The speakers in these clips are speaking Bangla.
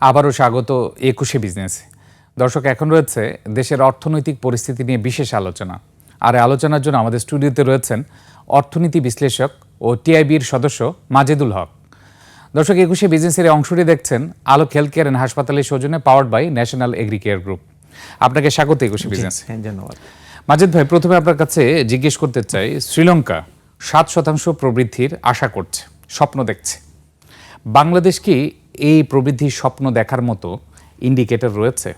আবারও স্বাগত একুশে বিজনেস। দর্শক এখন রয়েছে দেশের অর্থনৈতিক পরিস্থিতি নিয়ে বিশেষ আলোচনা। আর এই আলোচনার জন্য আমাদের স্টুডিওতে রয়েছেন অর্থনীতি বিশ্লেষক ও টিআইবির সদস্য মাজেদুল হক। দর্শক একুশে বিজনেসের অংশটি দেখছেন আলোক হেলথ কেয়ার অ্যান্ড হাসপাতালের সৌজন্যে powered by national agri care group. আপনাকে স্বাগত একুশে বিজনেস। হ্যাঁ ধন্যবাদ। মাজেদ ভাই প্রথমে আপনার কাছে জিজ্ঞেস করতে চাই শ্রীলঙ্কা সাত শতাংশ প্রবৃদ্ধির আশা করছে স্বপ্ন দেখছে। বাংলাদেশ কি এই প্রবৃদ্ধির স্বপ্ন দেখার মতো ইন্ডিকেটর রয়েছে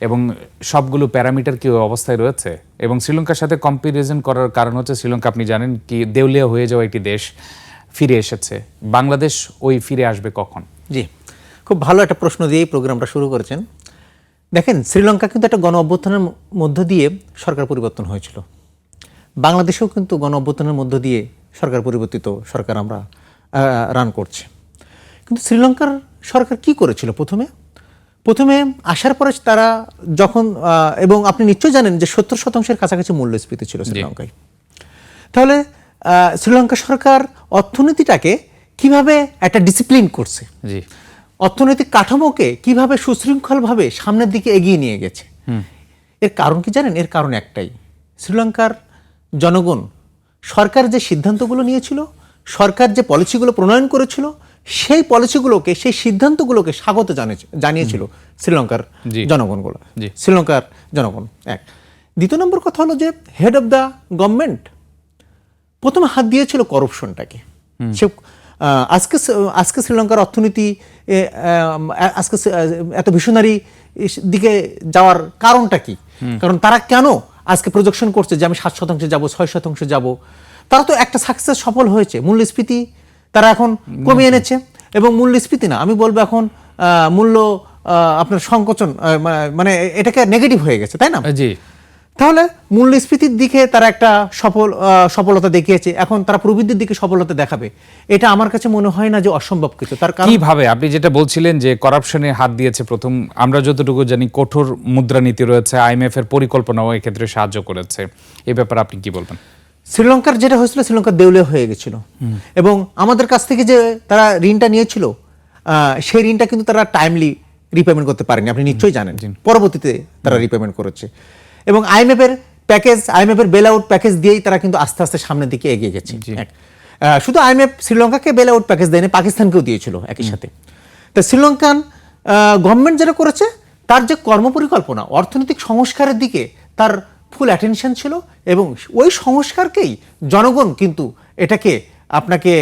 এবং সবগুলো প্যারামিটার কি অবস্থায় রয়েছে? এবং শ্রীলঙ্কার সাথে কম্পারিজন করার কারণ হচ্ছে, শ্রীলঙ্কা আপনি জানেন কি, দেউলিয়া হয়ে যাওয়া একটি দেশ ফিরে এসেছে। বাংলাদেশ ওই ফিরে আসবে কখন? জি, খুব ভালো একটা প্রশ্ন দিয়েই প্রোগ্রামটা শুরু করেছেন। দেখেন, শ্রীলঙ্কা কিন্তু একটা গণ অভ্যুত্থানের মধ্য দিয়ে সরকার পরিবর্তন হয়েছিল। বাংলাদেশেও কিন্তু গণ অভ্যুত্থানের মধ্য দিয়ে সরকার পরিবর্তিত সরকার আমরা রান করছে। কিন্তু শ্রীলঙ্কার সরকার কি করেছিল প্রথমে? প্রথমে আসার পরে তারা যখন এবং আপনি নিশ্চয়ই জানেন যে সত্তর শতাংশের কাছাকাছি মূল্যস্ফীতি ছিল শ্রীলঙ্কায়। তাহলে শ্রীলঙ্কা সরকার অর্থনীতিটাকে কীভাবে একটা ডিসিপ্লিন করছে? জি। অর্থনৈতিক কাঠামোকে কীভাবে সুশৃঙ্খলভাবে সামনের দিকে এগিয়ে নিয়ে গেছে? এর কারণ কি জানেন? এর কারণ একটাই। শ্রীলঙ্কার জনগণ সরকার যে সিদ্ধান্তগুলো নিয়েছিল সরকার যে পলিসিগুলো প্রণয়ন করেছিল সেই পলিসিগুলোকে সেই সিদ্ধান্তগুলোকে স্বাগত জানিয়েছে- জানিয়েছিল শ্রীলঙ্কার জনগণগুলো। শ্রীলঙ্কার জনগণ এক। দ্বিতীয় নম্বর কথা হলো যে হেড অফ দ্য গভর্নমেন্ট প্রথমে হাত দিয়েছিল করপশনটাকে সে আজকে আজকে শ্রীলঙ্কার অর্থনীতি আজকে এত ভিশনারি দিকে যাওয়ার কারণটা কি? কারণ তারা কেন আজকে প্রজেকশন করছে যে আমি সাত শতাংশে যাব ছয় শতাংশে যাব? তারা তো একটা সাকসেস সফল হয়েছে। মূল্যস্ফীতি তারা এখন কমিয়ে এনেছে এবং মূল্যস্ফীতি না। আমি বলব এখন মূল্য আপনার সংকোচন মানে এটাকে নেগেটিভ হয়ে গেছে তাই না? জি। তাহলে মূল্যস্ফীতির দিকে তারা একটা সফল সফলতা দেখিয়েছে। এখন তারা প্রবৃদ্ধির দিকে সফলতা দেখাবে। এটা আমার কাছে মনে হয় না যে অসম্ভব কিছু। তার কারণ কীভাবে? আপনি যেটা বলছিলেন যে করাপশনে হাত দিয়েছে প্রথম আমরা যতটুকু জানি কঠোর মুদ্রানীতি রয়েছে আইএমএফ এর পরিকল্পনাও এক্ষেত্রে সাহায্য করেছে। এই ব্যাপারে আপনি কি বলবেন? শ্রীলঙ্কার যেটা হয়েছিল শ্রীলঙ্কা দেউলে হয়ে গেছিল। এবং আমাদের কাছ থেকে যে তারা ঋণটা নিয়েছিল সেই ঋণটা কিন্তু তারা টাইমলি রিপেমেন্ট করতে পারেনি। আপনি নিশ্চয়ই জানেন। পরবর্তীতে তারা রিপেমেন্ট করেছে। এবং আইএমএফ এর প্যাকেজ আইএমএফ এর বেল আউট প্যাকেজ দিয়েই তারা কিন্তু আস্তে আস্তে সামনের দিকে এগিয়ে গেছে। শুধু আইএমএফ শ্রীলঙ্কাকে বেল আউট প্যাকেজ দেয়নি পাকিস্তানকেও দিয়েছিল একই সাথে। তা শ্রীলঙ্কান গভর্নমেন্ট যেটা করেছে তার যে কর্মপরিকল্পনা অর্থনৈতিক সংস্কারের দিকে তার ফুল অ্যাটেনশন ছিল এবং ওই সংস্কারকেই জনগণ কিন্তু এটাকে আপনাকে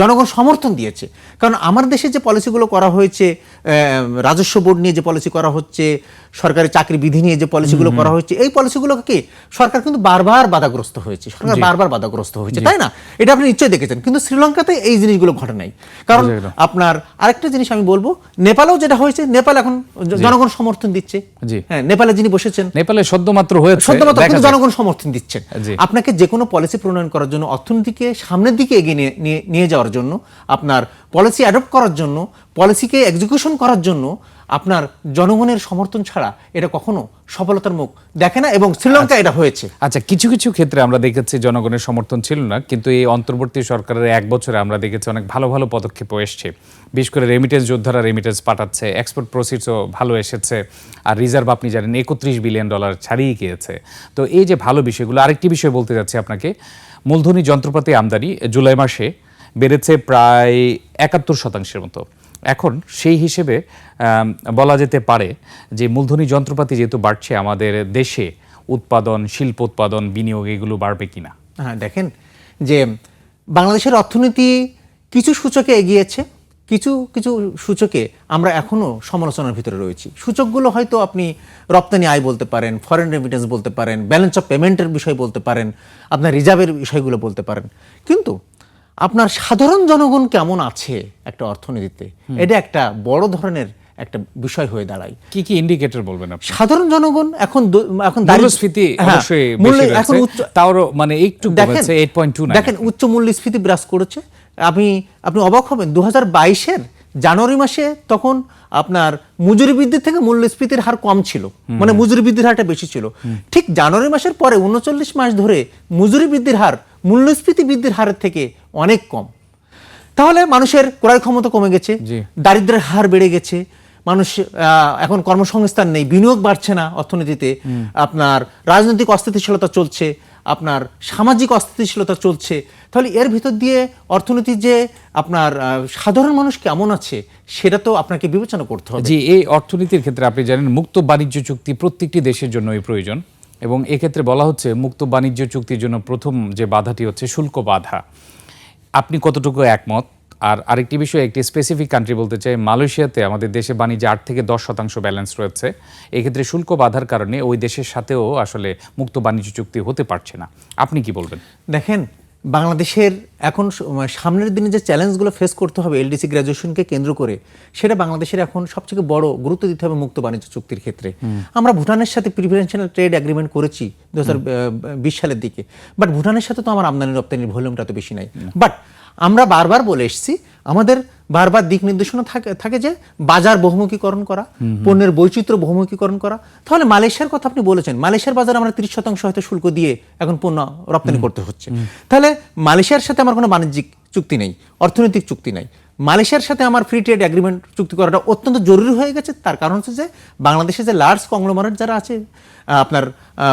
জনগণ সমর্থন দিয়েছে। কারণ আমার দেশে যে পলিসিগুলো করা হয়েছে রাজস্ব বোর্ড নিয়ে যে পলিসি করা হচ্ছে সরকারি চাকরি বিধি নিয়ে যে পলিসিগুলো করা হয়েছে এই পলিসিগুলোকে কি সরকার কিন্তু বারবার বাধাগ্রস্ত হয়েছে? সরকার বারবার বাধাগ্রস্ত হয়েছে তাই না? এটা আপনি নিশ্চয়ই দেখেছেন। কিন্তু শ্রীলঙ্কাতে এই জিনিসগুলো ঘটে নাই। কারণ আপনার আরেকটা জিনিস আমি বলব নেপালেও যেটা হয়েছে নেপাল এখন জনগণ সমর্থন দিচ্ছে। হ্যাঁ নেপালে যিনি বসেছেন নেপালে সদ্যমাত্র হয়েছে সদ্যমাত্র কিন্তু জনগণ সমর্থন দিচ্ছেন। আপনাকে যে কোনো পলিসি প্রণয়ন করার জন্য অর্থনীতিকে সামনের দিকে এগিয়ে নিয়ে যাওয়ার জন্য আপনার পলিসি অ্যাডপ্ট করার জন্য পলিসিকে এক্সিকিউশন করার জন্য আপনার জনগণের সমর্থন ছাড়া এটা কখনো সফলতার মুখ দেখে না এবং শ্রীলঙ্কা এটা হয়েছে। আচ্ছা কিছু কিছু ক্ষেত্রে আমরা দেখেছি জনগণের সমর্থন ছিল না কিন্তু এই অন্তর্বর্তী সরকারের এক বছরে আমরা দেখেছি অনেক ভালো ভালো পদক্ষেপও এসছে। বিশেষ করে রেমিটেন্স যোদ্ধারা রেমিটেন্স পাঠাচ্ছে এক্সপোর্ট প্রসিডসও ভালো এসেছে আর রিজার্ভ আপনি জানেন একত্রিশ বিলিয়ন ডলার ছাড়িয়ে গিয়েছে। তো এই যে ভালো বিষয়গুলো আরেকটি বিষয় বলতে যাচ্ছি আপনাকে মূলধনী যন্ত্রপাতি আমদানি জুলাই মাসে বেড়েছে প্রায় একাত্তর শতাংশের মতো। এখন সেই হিসেবে বলা যেতে পারে যে মূলধনী যন্ত্রপাতি যেহেতু বাড়ছে আমাদের দেশে, উৎপাদন, শিল্প উৎপাদন, বিনিয়োগ এগুলো বাড়বে কিনা? হ্যাঁ দেখেন যে বাংলাদেশের অর্থনীতি কিছু সূচকে এগিয়েছে, কিছু কিছু সূচকে আমরা এখনও সমালোচনার ভিতরে রয়েছি। সূচকগুলো হয়তো আপনি রপ্তানি আয় বলতে পারেন ফরেন রেমিটেন্স বলতে পারেন ব্যালেন্স অফ পেমেন্টের বিষয় বলতে পারেন, আপনার রিজার্ভের বিষয়গুলো বলতে পারেন। কিন্তু আপনার সাধারণ জনগণ কেমন আছে একটা অর্থনীতিতে? এটা একটা বড় ধরনের একটা বিষয় হয়ে দাঁড়ায়। কি কি ইন্ডিকেটর বলবেন আপনি? সাধারণ জনগণ এখন এখন দারিদ্রস্ফীতি মূল্যস্ফীতি হ্যাঁ, অবশ্যই মূল্য- এখন উচ্চ তাও মানে একটু কমেছে 8.29 দেখেন উচ্চ মূল্যস্ফীতি বিরাজ করেছে। আমি আপনি অবাক হবেন দু হাজার বাইশের জানুয়ারি মাসে তখন আপনার মজুরি বৃদ্ধির থেকে মূল্যস্ফীতির হার কম ছিল। মানে মজুরি বৃদ্ধির হারটা বেশি ছিল। ঠিক জানুয়ারি মাসের পরে উনচল্লিশ মাস ধরে মজুরি বৃদ্ধির হার মূল্যস্ফীতি বৃদ্ধির হারের থেকে অনেক কম। তাহলে মানুষের ক্রয় ক্ষমতা কমে গেছে জি। দারিদ্র্যের হার বেড়ে গেছে মানুষ আহ, এখন কর্মসংস্থান নেই বিনিয়োগ বাড়ছে না অর্থনীতিতে। আপনার রাজনৈতিক অস্থিতিশীলতা চলছে আপনার সামাজিক অস্থিতিশীলতা চলছে, তাহলে এর ভিতর দিয়ে অর্থনীতি যে আপনার সাধারণ মানুষ কেমন আছে, সেটা তো আপনাকে বিবেচনা করতে হবে। জি, এই অর্থনীতির ক্ষেত্রে আপনি জানেন, মুক্ত বাণিজ্য চুক্তি প্রত্যেকটি দেশের জন্যই প্রয়োজন এবং এক্ষেত্রে বলা হচ্ছে মুক্ত বাণিজ্য চুক্তির জন্য প্রথম যে বাধাটি হচ্ছে শুল্ক বাধা। আপনি কতটুকু একমত? আর আরেকটি বিষয় একটি স্পেসিফিক কান্ট্রি বলতে চাই মালয়েশিয়াতে আমাদের দেশে বাণিজ্যে আট থেকে দশ শতাংশ ব্যালেন্স রয়েছে। এক্ষেত্রে শুল্ক বাধার কারণে ওই দেশের সাথেও আসলে মুক্ত বাণিজ্য চুক্তি হতে পারছে না। আপনি কি বলবেন? দেখেন বাংলাদেশের এখন মানে সামনের দিনে যে চ্যালেঞ্জগুলো ফেস করতে হবে এলডিসি গ্র্যাজুয়েশনকে কেন্দ্র করে সেটা বাংলাদেশের এখন সবথেকে বড় গুরুত্ব দিতে হবে মুক্ত বাণিজ্য চুক্তির ক্ষেত্রে। আমরা ভুটানের সাথে প্রিফারেন্সিয়াল ট্রেড এগ্রিমেন্ট করেছি দু হাজার বিশ সালের দিকে। বাট ভুটানের সাথে তো আমার আমদানি রপ্তানির ভলিউমটা তো বেশি নাই। বাট আমরা বারবার বলে এসেছি আমাদের বারবার দিক নির্দেশনা থাকে থাকে যে বাজার বহুমুখীকরণ করা পণ্যের বৈচিত্র্য বহুমুখীকরণ করা। তাহলে মালয়েশিয়ার কথা আপনি বলেছেন মালয়েশিয়ার বাজার আমরা ত্রিশ শতাংশ হয়তো শুল্ক দিয়ে এখন পণ্য রপ্তানি করতে হচ্ছে। তাহলে মালয়েশিয়ার সাথে আমার কোনো বাণিজ্যিক চুক্তি নেই অর্থনৈতিক চুক্তি নেই। মালয়েশিয়ার সাথে আমার ফ্রি ট্রেড এগ্রিমেন্ট চুক্তি করাটা অত্যন্ত জরুরি হয়ে গেছে। তার কারণ হচ্ছে যে, বাংলাদেশে যে লার্জ কংগ্লোমারেট যারা আছে আপনার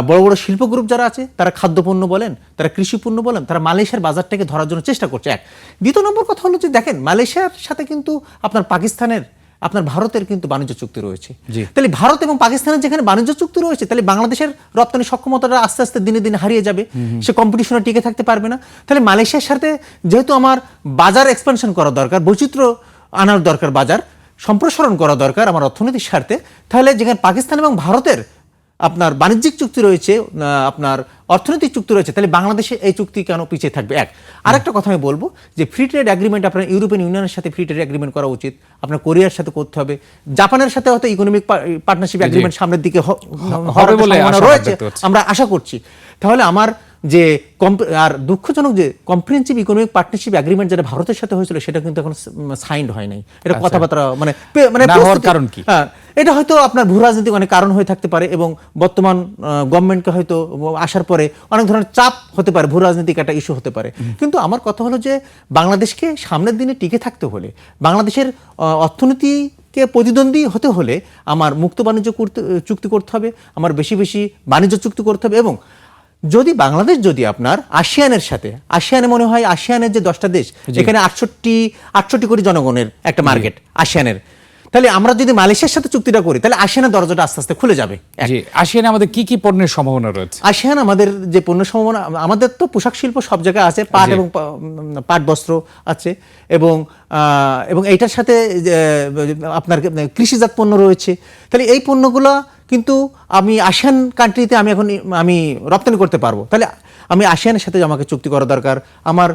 বড় বড় শিল্প গ্রুপ যারা আছে, তারা খাদ্যপণ্য বলেন, তারা কৃষিপণ্য বলেন, তারা মালয়েশিয়ার বাজারটাকে ধরার জন্য চেষ্টা করছে। এক। দ্বিতীয় নম্বর কথা হলো যে, দেখেন, মালয়েশিয়ার সাথে কিন্তু আপনার পাকিস্তানের আপনার ভারতের কিন্তু বাণিজ্য চুক্তি রয়েছে। তাহলে ভারত এবং পাকিস্তানের যেখানে বাণিজ্য চুক্তি রয়েছে তাহলে বাংলাদেশের রপ্তানি সক্ষমতাটা আস্তে আস্তে দিনে দিনে হারিয়ে যাবে। সে কম্পিটিশনে টিকে থাকতে পারবে না। তাহলে মালয়েশিয়ার সাথে যেহেতু আমার বাজার এক্সপেনশন করা দরকার বৈচিত্র্য আনার দরকার বাজার সম্প্রসারণ করা দরকার আমার অর্থনীতির স্বার্থে তাহলে যেখানে পাকিস্তান এবং ভারতের আপনার বাণিজ্যিক চুক্তি রয়েছে আপনার অর্থনৈতিক চুক্তি রয়েছে তাহলে বাংলাদেশে এই চুক্তি কেন পিছিয়ে থাকবে? এক আরেকটা কথা আমি বলব যে ফ্রি ট্রেড অ্যাগ্রিমেন্ট আপনার ইউরোপিয়ান ইউনিয়নের সাথে ফ্রি ট্রেড অ্যাগ্রিমেন্ট করা উচিত আপনার কোরিয়ার সাথে করতে হবে জাপানের সাথে হয়তো ইকোনমিক পার্টনারশিপ অ্যাগ্রিমেন্ট সামনের দিকে হবে বলে রয়েছে আমরা আশা করছি। তাহলে আমার যে আর দুঃখজনক যে কম্প্রিহেন্সিভ ইকোনমিক পার্টনারশিপ এগ্রিমেন্ট যেটা ভারতের সাথে হয়েছিল সেটা কিন্তু এখন সাইন্ড হয় নাই। এটা কথাবার্তা মানে মানে হওয়ার কারণ কি? হ্যাঁ, এটা হয়তো আপনার ভূ রাজনৈতিক অনেক কারণ হয়ে থাকতে পারে এবং বর্তমান গভর্নমেন্টকে হয়তো আসার পরে অনেক ধরনের চাপ হতে পারে ভূ রাজনৈতিক একটা ইস্যু হতে পারে। কিন্তু আমার কথা হলো যে বাংলাদেশকে সামনের দিনে টিকে থাকতে হলে বাংলাদেশের আহ, অর্থনীতিকে প্রতিদ্বন্দ্বী হতে হলে আমার মুক্ত বাণিজ্য করতে চুক্তি করতে হবে আমার বেশি বেশি বাণিজ্য চুক্তি করতে হবে এবং যদি বাংলাদেশ যদি আপনার আসিয়ানের সাথে আসিয়ানে মনে হয় আসিয়ানের যে দশটা দেশ এখানে আটষট্টি আটষট্টি কোটি জনগণের একটা মার্কেট আসিয়ানের। তাহলে আমরা যদি মালয়েশিয়ার সাথে চুক্তিটা করি তাহলে আসিয়ানের দরজাটা আস্তে আস্তে খুলে যাবে। আসিয়ানে আমাদের কি কি পণ্যের সম্ভাবনা রয়েছে? আসিয়ান আমাদের যে পণ্য সম্ভাবনা আমাদের তো পোশাক শিল্প সব জায়গায় আছে পাট এবং পাট বস্ত্র আছে এবং এবং এইটার সাথে আপনার কৃষিজাত পণ্য রয়েছে। তাহলে এই পণ্যগুলো কিন্তু আমি আসিয়ান কান্ট্রিতে আমি এখন আমি রপ্তানি করতে পারব। তাহলে আমি আসিয়ানের সাথে আমাকে চুক্তি করা দরকার। আমার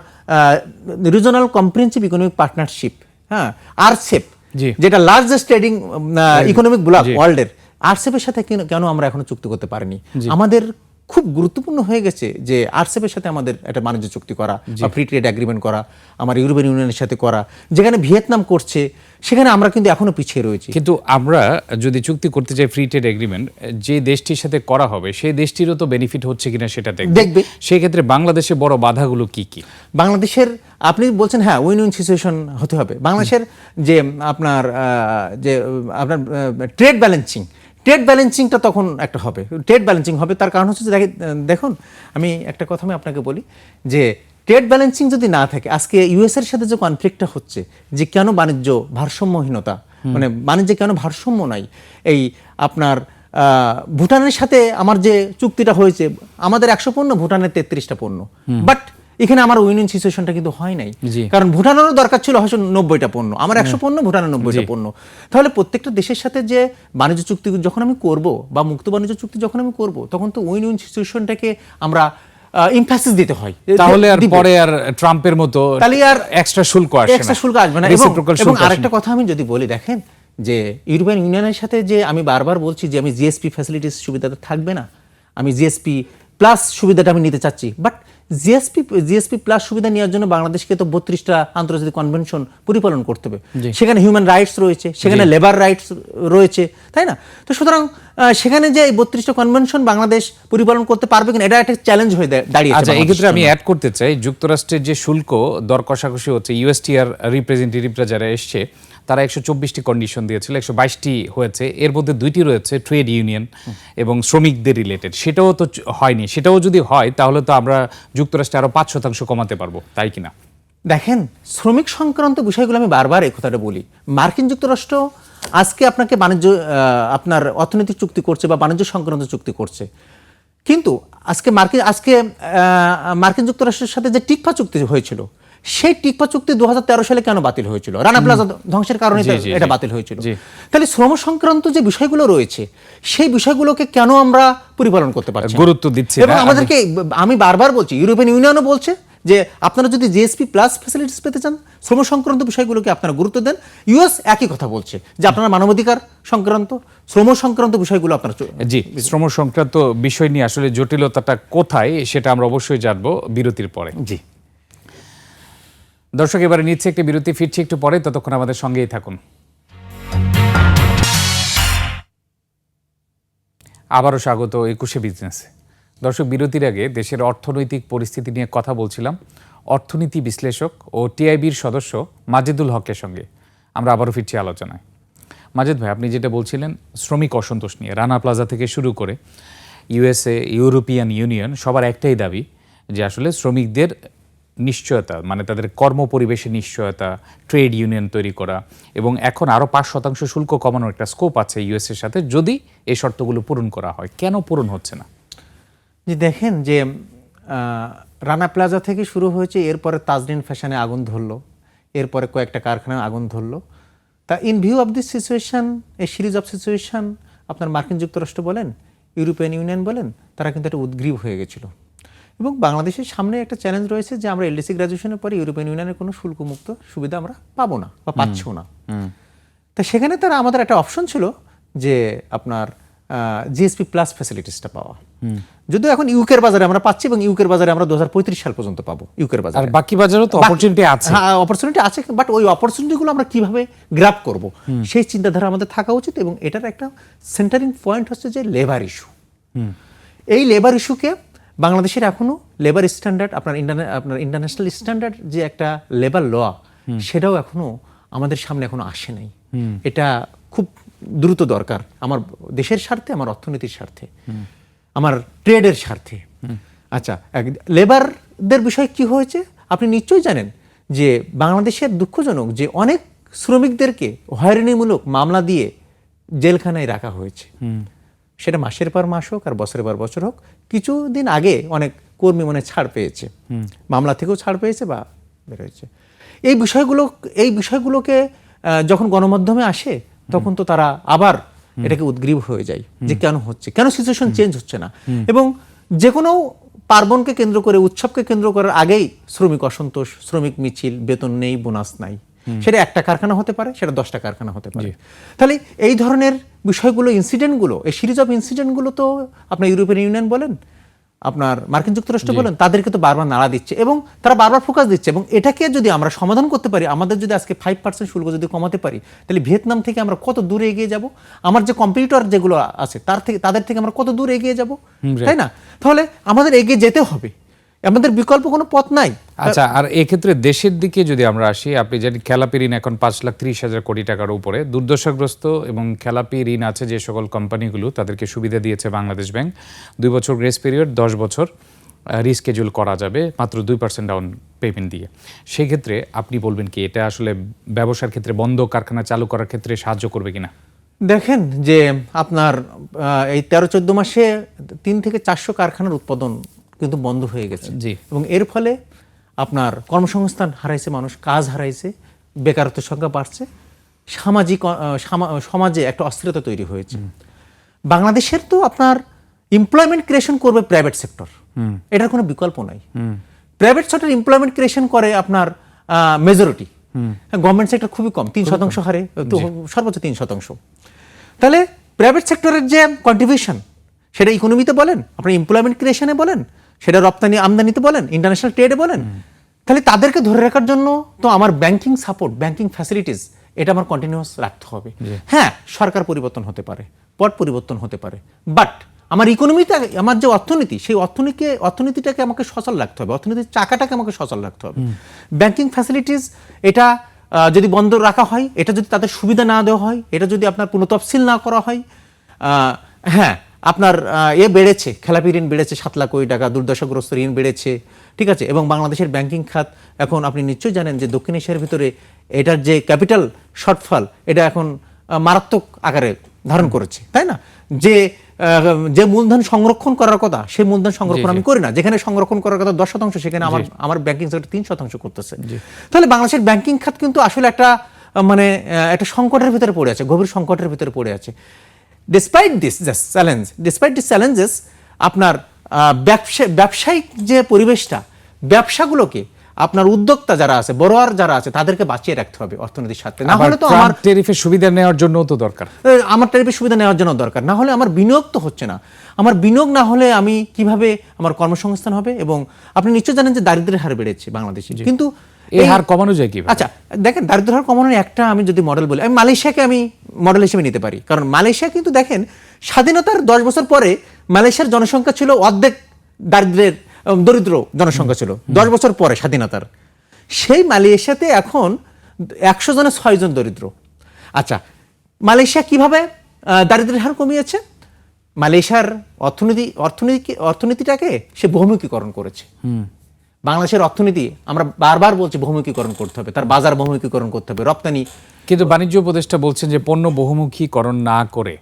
রিজনাল কম্প্রিহেন্সিভ ইকোনমিক পার্টনারশিপ হ্যাঁ আরসেপ জি। যেটা লার্জেস্ট ট্রেডিং ইকোনমিক ব্লক। ওয়ার্ল্ডের আরসেপের সাথে কেন- কেন আমরা এখনও চুক্তি করতে পারিনি? আমাদের খুব গুরুত্বপূর্ণ হয়ে গেছে যে আরসেপের সাথে আমাদের একটা বাণিজ্য চুক্তি করা বা ফ্রি ট্রেড এগ্রিমেন্ট করা আমার ইউরোপিয়ান ইউনিয়নের সাথে করা যেখানে ভিয়েতনাম করছে সেখানে আমরা কিন্তু এখনও পিছিয়ে রয়েছি। কিন্তু আমরা যদি চুক্তি করতে চাই ফ্রি ট্রেড এগ্রিমেন্ট যে দেশটির সাথে করা হবে সেই দেশটিরও তো বেনিফিট হচ্ছে কিনা সেটা দেখবে। সেই ক্ষেত্রে বাংলাদেশে বড় বাধাগুলো কি কি? বাংলাদেশের আপনি বলছেন হ্যাঁ উইন উইন সিচুয়েশন হতে হবে। বাংলাদেশের যে আপনার যে আপনার ট্রেড ব্যালেন্সিং ট্রেড ব্যালেন্সিংটা তখন একটা হবে। ট্রেড ব্যালেন্সিং হবে তার কারণ হচ্ছে দেখে- দেখুন আমি একটা কথা আমি আপনাকে বলি যে ট্রেড ব্যালেন্সিং যদি না থাকে আজকে ইউএস এর সাথে যে কনফ্লিক্টটা হচ্ছে যে কেন বাণিজ্য ভারসাম্যহীনতা মানে বাণিজ্যে কেন ভারসাম্য নাই এই আপনার ভুটানের সাথে আমার যে চুক্তিটা হয়েছে আমাদের একশো পণ্য ভুটানের তেত্রিশটা পণ্য। বাট এখানে আমার উইন উইন সিচুয়েশনটা কিন্তু হয় নাই। কারণ ভুটানেরও দরকার ছিল হয়তো নব্বইটা পণ্য। আমার একশো পণ্য ভুটানের নব্বইটা পণ্য। তাহলে প্রত্যেকটা দেশের সাথে যে বাণিজ্য চুক্তি যখন আমি করব বা মুক্ত বাণিজ্য চুক্তি যখন আমি করব তখন তো উইন উইন সিচুয়েশনটাকে আমরা ইমফ্যাসিস দিতে হয়। তাহলে আর পরে আর ট্রাম্পের মতো তাহলে আর এক্সট্রা শুল্ক আসে এক্সট্রা শুল্ক আসবে না। এবং- আরেকটা কথা আমি যদি বলি দেখেন যে ইউরোপিয়ান ইউনিয়নের সাথে যে আমি বারবার বলছি যে আমি জিএসপি ফ্যাসিলিটিস সুবিধাটা থাকবে না আমি জিএসপি প্লাস সুবিধাটা আমি নিতে চাচ্ছি। বাট জিএসপি জিএসপি প্লাস সুবিধা নেওয়ার জন্য বাংলাদেশকে তো বত্রিশটা আন্তর্জাতিক কনভেনশন পরিপালন করতে হবে। সেখানে হিউম্যান রাইটস রয়েছে সেখানে লেবার রাইটস রয়েছে তাই না? তো সুতরাং সেখানে যে এই বত্রিশটা কনভেনশন বাংলাদেশ পরিপালন করতে পারবে কিনা এটা একটা চ্যালেঞ্জ হয়ে দাঁড়িয়েছে আচ্ছা এই ক্ষেত্রে আমি অ্যাড করতে চাই যুক্তরাষ্ট্রের যে শুল্ক দর কষাকষি হচ্ছে ইউএসটিআর রিপ্রেজেন্টেটিভরা যারা এসছে তারা একশো চব্বিশটি কন্ডিশন দিয়েছিল, একশো বাইশটি হয়েছে। এর মধ্যে দুইটি রয়েছে ট্রেড ইউনিয়ন এবং শ্রমিকদের রিলেটেড সেটাও তো হয়নি। সেটাও যদি হয়, তাহলে তো আমরা যুক্তরাষ্ট্রে আরও পাঁচ শতাংশ কমাতে পারব, তাই কিনা? দেখেন, শ্রমিক সংক্রান্ত বিষয়গুলো আমি বারবার এই কথাটা বলি। মার্কিন যুক্তরাষ্ট্র আজকে আপনাকে বাণিজ্য আপনার অর্থনৈতিক চুক্তি করছে বা বাণিজ্য সংক্রান্ত চুক্তি করছে। কিন্তু আজকে মার্কিন আজকে মার্কিন যুক্তরাষ্ট্রের সাথে যে টিকফা চুক্তি হয়েছিল সেই টিকফা চুক্তি দু সালে কেন বাতিল হয়েছিল? রানা প্লাজা ধ্বংসের কারণে এটা বাতিল হয়েছিল। তাহলে শ্রম সংক্রান্ত যে বিষয়গুলো রয়েছে সেই বিষয়গুলোকে কেন আমরা পরিপালন করতে পারছি গুরুত্ব দিচ্ছি এবং আমাদেরকে আমি বারবার বলছি ইউরোপিয়ান ইউনিয়নও বলছে যে আপনারা যদি জিএসপি প্লাস ফ্যাসিলিটিস পেতে চান শ্রম সংক্রান্ত বিষয়গুলোকে আপনারা গুরুত্ব দেন। ইউএস একই কথা বলছে যে আপনারা মানবাধিকার সংক্রান্ত শ্রম সংক্রান্ত বিষয়গুলো আপনারা জি শ্রম সংক্রান্ত বিষয় নিয়ে আসলে জটিলতাটা কোথায় সেটা আমরা অবশ্যই জানব বিরতির পরে। জি। দর্শক, এবারে নিচ্ছে একটি বিরতি, ফিরছি একটু পরে, ততক্ষণ আমাদের সঙ্গেই থাকুন। আবারও স্বাগত একুশে বিজনেসে। দর্শক, বিরতির আগে দেশের অর্থনৈতিক পরিস্থিতি নিয়ে কথা বলছিলাম। অর্থনীতি বিশ্লেষক ও টিআইবির সদস্য মাজেদুল হকের সঙ্গে। আমরা আবারও ফিরছি আলোচনায়। মাজেদ ভাই, আপনি যেটা বলছিলেন, শ্রমিক অসন্তোষ নিয়ে, রানা প্লাজা থেকে শুরু করে, ইউএসএ, ইউরোপিয়ান ইউনিয়ন, সবার একটাই দাবি যে আসলে শ্রমিকদের নিশ্চয়তা মানে তাদের কর্ম পরিবেশে নিশ্চয়তা, ট্রেড ইউনিয়ন তৈরি করা এবং এখন আরও পাঁচ শতাংশ শুল্ক কমানোর একটা স্কোপ আছে ইউএসের সাথে যদি এই শর্তগুলো পূরণ করা হয়। কেন পূরণ হচ্ছে না? যে দেখেন যে রানা প্লাজা থেকে শুরু হয়েছে, এরপরে তাজরিন ফ্যাশনে আগুন ধরলো, এরপরে কয়েকটা কারখানায় আগুন ধরলো। তা in view of this situation a series of situation আপনার মার্কিন যুক্তরাষ্ট্র বলেন, ইউরোপিয়ান ইউনিয়ন বলেন, তারা কিন্তু একটা উদ্গ্রীব হয়ে গেছিল। এবং বাংলাদেশের সামনে একটা চ্যালেঞ্জ রয়েছে যে আমরা এলডিসি গ্রাজুয়েশনের পরে ইউরোপিয়ান ইউনিয়নের কোনো শুল্কমুক্ত সুবিধা আমরা পাবো না বা পাচ্ছিও না। তা সেখানে তারা আমাদের একটা অপশন ছিল যে আপনার জিএসপি প্লাস ফ্যাসিলিটিসটা পাওয়া। যদিও এখন ইউকের বাজারে আমরা পাচ্ছি এবং ইউকের বাজারে আমরা দু হাজার পঁয়ত্রিশ সাল পর্যন্ত পাবো ইউকের আর বাজারে। বাকি বাজারেও তো অপরচুনিটি আছে। হ্যাঁ অপরচুনিটি আছে বাট ওই অপরচুনিটিগুলো আমরা কীভাবে গ্রাপ করব সেই চিন্তাধারা আমাদের থাকা উচিত এবং এটার একটা সেন্টারিং পয়েন্ট হচ্ছে যে লেবার ইস্যু এই লেবার ইস্যুকে বাংলাদেশের এখনও লেবার স্ট্যান্ডার্ড আপনার আপনার ইন্টারন্যাশনাল স্ট্যান্ডার্ড যে একটা লেবার ল সেটাও এখনও আমাদের সামনে এখনও আসে নাই। এটা খুব দ্রুত দরকার আমার দেশের স্বার্থে আমার অর্থনীতির স্বার্থে আমার ট্রেডের স্বার্থে। আচ্ছা এক- লেবারদের বিষয়ে কি হয়েছে? আপনি নিশ্চয়ই জানেন যে বাংলাদেশের দুঃখজনক যে অনেক শ্রমিকদেরকে হয়রানিমূলক মামলা দিয়ে জেলখানায় রাখা হয়েছে। সেটা মাসের পর মাস হোক আর বছরের পর বছর হোক কিছুদিন আগে অনেক কর্মী মানে ছাড় পেয়েছে। মামলা থেকেও ছাড় পেয়েছে বা বের হয়েছে এই বিষয়গুলো এই বিষয়গুলোকে যখন গণমাধ্যমে আসে তখন তো তারা আবার এটাকে উদ্গ্রীব হয়ে যায় যে কেন হচ্ছে কেন সিচুয়েশন চেঞ্জ হচ্ছে না। এবং যে কোনো পার্বণকে কেন্দ্র করে উৎসবকে কেন্দ্র করার আগেই শ্রমিক অসন্তোষ শ্রমিক মিছিল বেতন নেই বোনাস নাই। সেটা একটা কারখানা হতে পারে সেটা দশটা কারখানা হতে পারে। তাহলে এই ধরনের বিষয়গুলো ইনসিডেন্টগুলো এই সিরিজ অফ ইনসিডেন্টগুলো তো আপনার ইউরোপিয়ান ইউনিয়ন বলেন আপনার মার্কিন যুক্তরাষ্ট্র বলেন তাদেরকে তো বারবার নাড়া দিচ্ছে এবং তারা বারবার ফোকাস দিচ্ছে এবং এটাকে যদি আমরা সমাধান করতে পারি আমাদের যদি আজকে ফাইভ পার্সেন্ট শুল্ক যদি কমাতে পারি তাহলে ভিয়েতনাম থেকে আমরা কত দূরে এগিয়ে যাব? আমার যে কম্পিউটার যেগুলো আছে তার থেকে তাদের থেকে আমরা কত দূর এগিয়ে যাব? তাই না? তাহলে আমাদের এগিয়ে যেতে হবে। আমাদের বিকল্প কোনো পথ নাই। আচ্ছা আর এক্ষেত্রে দেশের দিকে যদি আমরা আসি আপনি জানেন খেলাপি ঋণ এখন পাঁচ লাখ ত্রিশ হাজার কোটি টাকার উপরে। দুর্দশাগ্রস্ত এবং খেলাপি ঋণ আছে যে সকল কোম্পানিগুলো তাদেরকে সুবিধা দিয়েছে বাংলাদেশ ব্যাংক। দুই বছর গ্রেস পিরিয়ড দশ বছর রিস্কেজুল করা যাবে মাত্র দুই পার্সেন্ট ডাউন পেমেন্ট দিয়ে। সেই ক্ষেত্রে আপনি বলবেন কি এটা আসলে ব্যবসার ক্ষেত্রে বন্ধ কারখানা চালু করার ক্ষেত্রে সাহায্য করবে কিনা? দেখেন যে আপনার এই তেরো চোদ্দ মাসে তিন থেকে চারশো কারখানার উৎপাদন কিন্তু বন্ধ হয়ে গেছে। জি। এবং এর ফলে আপনার কর্মসংস্থান হারাইছে মানুষ কাজ হারাইছে বেকারত্বের সংখ্যা বাড়ছে সামাজিক সমাজে একটা অস্থিরতা তৈরি হয়েছে। বাংলাদেশের তো আপনার এমপ্লয়মেন্ট ক্রিয়েশন করবে প্রাইভেট সেক্টর এটার কোনো বিকল্প নাই। প্রাইভেট সেক্টর এমপ্লয়মেন্ট ক্রিয়েশন করে আপনার মেজরিটি গভর্নমেন্ট সেক্টর খুবই কম তিন শতাংশ হারে তো সর্বোচ্চ তিন শতাংশ। তাহলে প্রাইভেট সেক্টরের যে কন্ট্রিবিউশন সেটা ইকোনমিতে বলেন আপনার এমপ্লয়মেন্ট ক্রিয়েশনে বলেন সেটা রপ্তানি আমদানিতে বলেন ইন্টারন্যাশনাল ট্রেডে বলেন। তাহলে তাদেরকে ধরে রাখার জন্য তো আমার ব্যাংকিং সাপোর্ট ব্যাংকিং ফ্যাসিলিটিস এটা আমার কন্টিনিউয়াস রাখতে হবে। হ্যাঁ সরকার পরিবর্তন হতে পারে পট পরিবর্তন হতে পারে বাট আমার ইকোনমিটা আমার যে অর্থনীতি সেই অর্থনীতিকে অর্থনীতিটাকে আমাকে সচল রাখতে হবে অর্থনীতির চাকাটাকে আমাকে সচল রাখতে হবে। ব্যাংকিং ফ্যাসিলিটিস এটা যদি বন্ধ রাখা হয় এটা যদি তাদের সুবিধা না দেওয়া হয় এটা যদি আপনার কোনো তফসিল না করা হয় হ্যাঁ আপনার এ বেড়েছে খেলাপি ঋণ বেড়েছে সাত লাখ কোটি টাকা দুর্দশাগ্রস্ত ঋণ বেড়েছে ঠিক আছে? এবং বাংলাদেশের ব্যাংকিং খাত এখন আপনি নিশ্চয়ই জানেন যে দক্ষিণ এশিয়ার ভিতরে এটার যে ক্যাপিটাল শর্টফল এটা এখন মারাত্মক আকারে ধারণ করেছে তাই না? যে যে মূলধন সংরক্ষণ করার কথা সেই মূলধন সংরক্ষণ আমি করি না। যেখানে সংরক্ষণ করার কথা দশ শতাংশ সেখানে আমার আমার ব্যাংকিং সেক্টর তিন শতাংশ করতেছে। তাহলে বাংলাদেশের ব্যাংকিং খাত কিন্তু আসলে একটা মানে একটা সংকটের ভিতরে পড়ে আছে গভীর সংকটের ভিতরে পড়ে আছে। Despite this challenge despite this challenges আপনার ব্যবসা ব্যবসায়িক যে পরিবেশটা ব্যবসাগুলোকে আপনার উদ্যোক্তা যারা আছে বড়োয়ার যারা আছে তাদেরকে বাঁচিয়ে রাখতে হবে অর্থনীতির সাথে না হলে তো আমার ট্যারিফের সুবিধা নেওয়ার জন্য তো দরকার। আমার ট্যারিফের সুবিধা নেওয়ার জন্য দরকার। না হলে আমার বিনিয়োগ তো হচ্ছে না। আমার বিনিয়োগ না হলে আমি কীভাবে আমার কর্মসংস্থান হবে? এবং আপনি নিশ্চয় জানেন যে দারিদ্র্যের হার বেড়েছে বাংলাদেশে। কিন্তু এই হার কমানো যায় কীভাবে? আচ্ছা দেখেন দারিদ্র হার কমানোর একটা আমি যদি মডেল বলি আমি মালয়েশিয়াকে আমি মডেল হিসেবে নিতে পারি। কারণ মালয়েশিয়া কিন্তু দেখেন স্বাধীনতার দশ বছর পরে মালয়েশিয়ার জনসংখ্যা ছিল অর্ধেক দারিদ্রের দরিদ্র জনসংখ্যা ছিল দশ বছর পরে স্বাধীনতার। সেই মালয়েশিয়াতে এখন একশো জনে ছয় জন দরিদ্র। আচ্ছা মালয়েশিয়া কীভাবে আহ, দারিদ্র্যের হার কমিয়েছে? মালয়েশিয়ার অর্থনীতি অর্থনীতি অর্থনীতিটাকে সে বহুমুখীকরণ করেছে। বাংলাদেশের অর্থনীতি আমরা বারবার বলছি বহুমুখীকরণ করতে হবে তার বাজার বহুমুখীকরণ করতে হবে রপ্তানি। কিন্তু বাণিজ্য উপদেষ্টা বলছেন যে পণ্য বহুমুখীকরণ না করে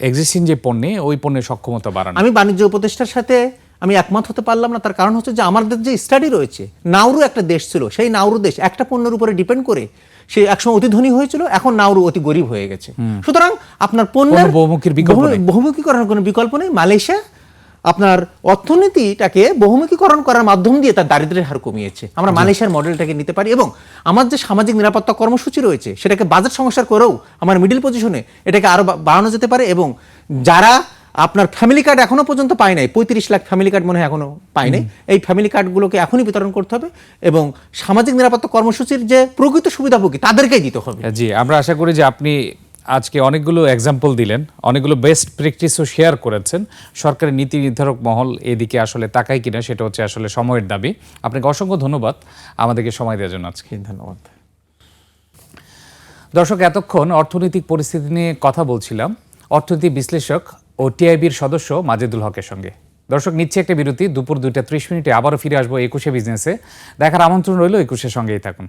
এক্সিস্টিং যে পণ্যে ওই পণ্যের সক্ষমতা বাড়ানো। আমি বাণিজ্য উপদেষ্টার সাথে আমি একমত হতে পারলাম না তার কারণ হচ্ছে যে আমাদের যে স্টাডি রয়েছে নাউরু একটা দেশ ছিল সেই নাউরু দেশ একটা পণ্যের উপরে ডিপেন্ড করে সে একসময় অতি ধনী হয়েছিল এখন নাউরু অতি গরিব হয়ে গেছে। সুতরাং আপনার পণ্যের বহুমুখীর বিকল্প বহুমুখীকরণের কোনো বিকল্প নেই। মালয়েশিয়া আপনার অর্থনীতিটাকে বহুমুখীকরণ করার মাধ্যম দিয়ে তার দারিদ্রের হার কমিয়েছে। আমরা মালয়েশিয়ার মডেলটাকে নিতে পারি এবং আমার যে সামাজিক নিরাপত্তা কর্মসূচি রয়েছে সেটাকে বাজেট সংস্কার করেও আমার মিডিল পজিশনে এটাকে আরও বাড়ানো যেতে পারে এবং যারা আপনার ফ্যামিলি কার্ড এখনও পর্যন্ত পায় নাই পঁয়ত্রিশ লাখ ফ্যামিলি কার্ড মনে হয় এখনও পায় নাই এই ফ্যামিলি কার্ডগুলোকে এখনই বিতরণ করতে হবে এবং সামাজিক নিরাপত্তা কর্মসূচির যে প্রকৃত সুবিধাভোগী তাদেরকেই দিতে হবে। জি আমরা আশা করি যে আপনি আজকে অনেকগুলো এক্সাম্পল দিলেন অনেকগুলো বেস্ট প্র্যাকটিসও শেয়ার করেছেন। সরকারের নীতি নির্ধারক মহল এদিকে আসলে তাকায় কিনা সেটা হচ্ছে আসলে সময়ের দাবি। আপনাকে অসংখ্য ধন্যবাদ আমাদেরকে সময় দেওয়ার জন্য আজকে। ধন্যবাদ। দর্শক এতক্ষণ অর্থনৈতিক পরিস্থিতি নিয়ে কথা বলছিলাম। অর্থনীতি বিশ্লেষক ও টিআইবির সদস্য মাজেদুল হকের সঙ্গে। দর্শক নিচ্ছে একটা বিরতি। দুপুর দুইটা ত্রিশ মিনিটে আবারও ফিরে আসব একুশে বিজনেসে দেখার আমন্ত্রণ রইল একুশের সঙ্গেই থাকুন।